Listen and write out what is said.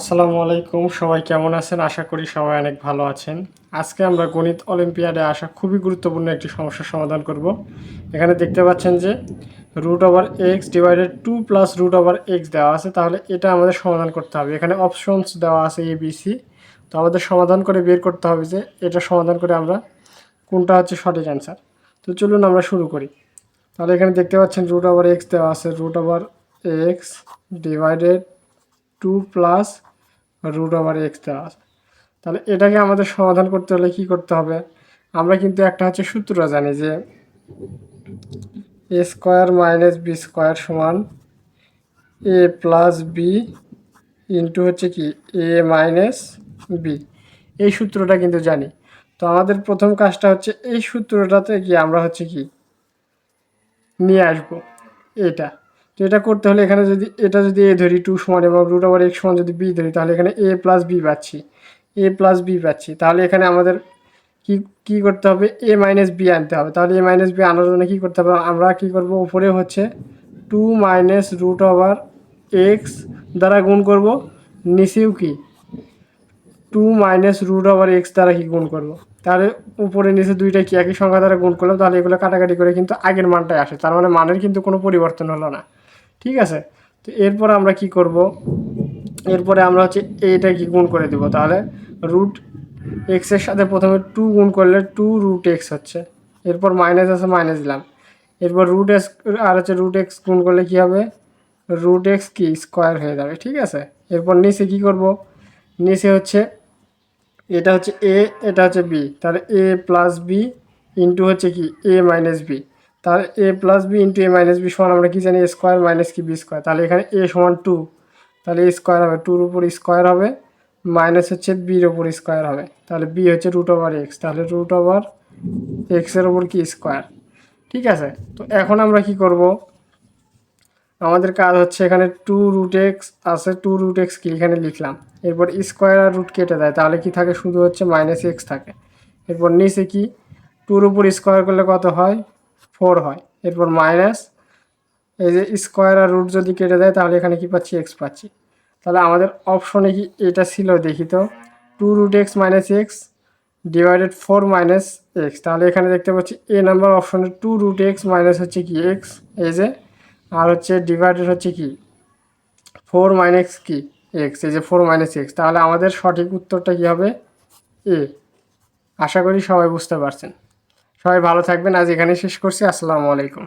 আসসালামু আলাইকুম, সবাই কেমন আছেন? আশা করি সবাই অনেক ভালো আছেন। আজকে আমরা গণিত অলিম্পিয়াডে আসা খুবই গুরুত্বপূর্ণ একটি সমস্যার সমাধান করব। এখানে দেখতে পাচ্ছেন যে root over x divided two plus root over x দেওয়া আছে, তাহলে এটা আমাদের সমাধান করতে হবে। এখানে অপশনস দেওয়া আছে এ বি সি তো আমাদের সমাধান করে বের করতে হবে যে এটা সমাধান করে আমরা কোনটা হচ্ছে সঠিক অ্যান্সার তো চলুন আমরা শুরু করি। তাহলে এখানে দেখতে পাচ্ছেন রুট ওভার এক্স দেওয়া আছে root over x divided two plus root over x দেওয়া তাহলে এটাকে আমাদের সমাধান করতে হলে কি করতে হবে? আমরা কিন্তু একটা হচ্ছে সূত্র জানি যে A square minus B square সমান এ প্লাস বি ইন্টু হচ্ছে কি এ মাইনাস বি এই সূত্রটা কিন্তু জানি। তো আমাদের প্রথম কাজটা হচ্ছে এই সূত্রটাতে গিয়ে আমরা হচ্ছে কি নিয়ে আসব। এটা। তো এটা করতে হলে এখানে যদি, এটা যদি এ ধরি টু সমান এবং রুট ওভার এক্স সমান যদি বি ধরি, তাহলে এখানে এ প্লাস বি পাচ্ছি। এ প্লাস বি পাচ্ছি। তাহলে এখানে আমাদের কি কি করতে হবে? এ মাইনাস বি আনতে হবে। তাহলে এ মাইনাস বি আনার জন্য কী করতে হবে? আমরা কী করব? উপরে হচ্ছে two minus root over x দ্বারা গুণ করব। নিচেও কি? Two minus root over x দ্বারা কি গুণ করব? তাহলে উপরে নিচে দুইটা কি একই সংখ্যা দ্বারা গুণ করলাম? তাহলে এগুলো কাটাকাটি করে কিন্তু আগের মানটাই আসে। তার মানে মানের কিন্তু কোনো পরিবর্তন হলো না। ঠিক আছে? তো এরপর আমরা কি করব? এরপরে আমরা হচ্ছে এইটা কি গুণ করে দেব? তাহলে রুট এক্সের সাথে প্রথমে টু গুণ করলে টু রুট এক্স হচ্ছে। এরপর মাইনাস আছে মাইনাস দিলাম। এরপর রুট এক্স আর হচ্ছে রুট এক্স গুণ করলে কী হবে? রুট এক্স কি? স্কোয়ার হয়ে যাবে, ঠিক আছে? এরপর নিচে কি করব? নিচে হচ্ছে এটা হচ্ছে এ এটা হচ্ছে বি তাহলে এ প্লাস বি ইন্টু হচ্ছে কি? এ মাইনাস বি তাহলে A plus B into A minus B সমান আমরা কি জানি? এ স্কোয়ার মাইনাস কি বি স্কোয়ার তাহলে এখানে এ সমান টু তাহলে এ স্কোয়ার হবে টুর উপর স্কোয়ার হবে মাইনাস হচ্ছে বির ওপর স্কোয়ার হবে। তাহলে বি হচ্ছে রুট ওভার এক্স তাহলে রুট ওভার এক্সের ওপর কি স্কোয়ার ঠিক আছে? তো এখন আমরা কি করব? আমাদের কাজ হচ্ছে এখানে টু রুট এক্স আছে টু রুট এক্স কি? এখানে লিখলাম। এরপর স্কোয়ার আর রুট কেটে দেয়। তাহলে কি থাকে? শুধু হচ্ছে মাইনাস এক্স থাকে। এরপর নিচে কি? টুর উপর স্কোয়ার করলে কত হয়? ফোর হয়। এরপর মাইনাস এই যে স্কোয়ার আর রুট যদি কেটে দেয়, তাহলে এখানে কি পাচ্ছি? এক্স পাচ্ছি। তাহলে আমাদের অপশনে কি এটা ছিল দেখি তো? Two root x minus x divided four minus x. তাহলে এখানে দেখতে পাচ্ছি এ নাম্বার অপশনে টু রুট এক্স মাইনাস হচ্ছে কি এক্স এই যে, আর হচ্ছে ডিভাইডেড হচ্ছে কি? ফোর মাইনাস কি? এক্স এই যে ফোর মাইনাস এক্স। তাহলে আমাদের সঠিক উত্তরটা কী হবে? এ। আশা করি সবাই বুঝতে পারছেন। সবাই ভালো থাকবেন। আজ এখানে শেষ করছি। আসসালামু আলাইকুম।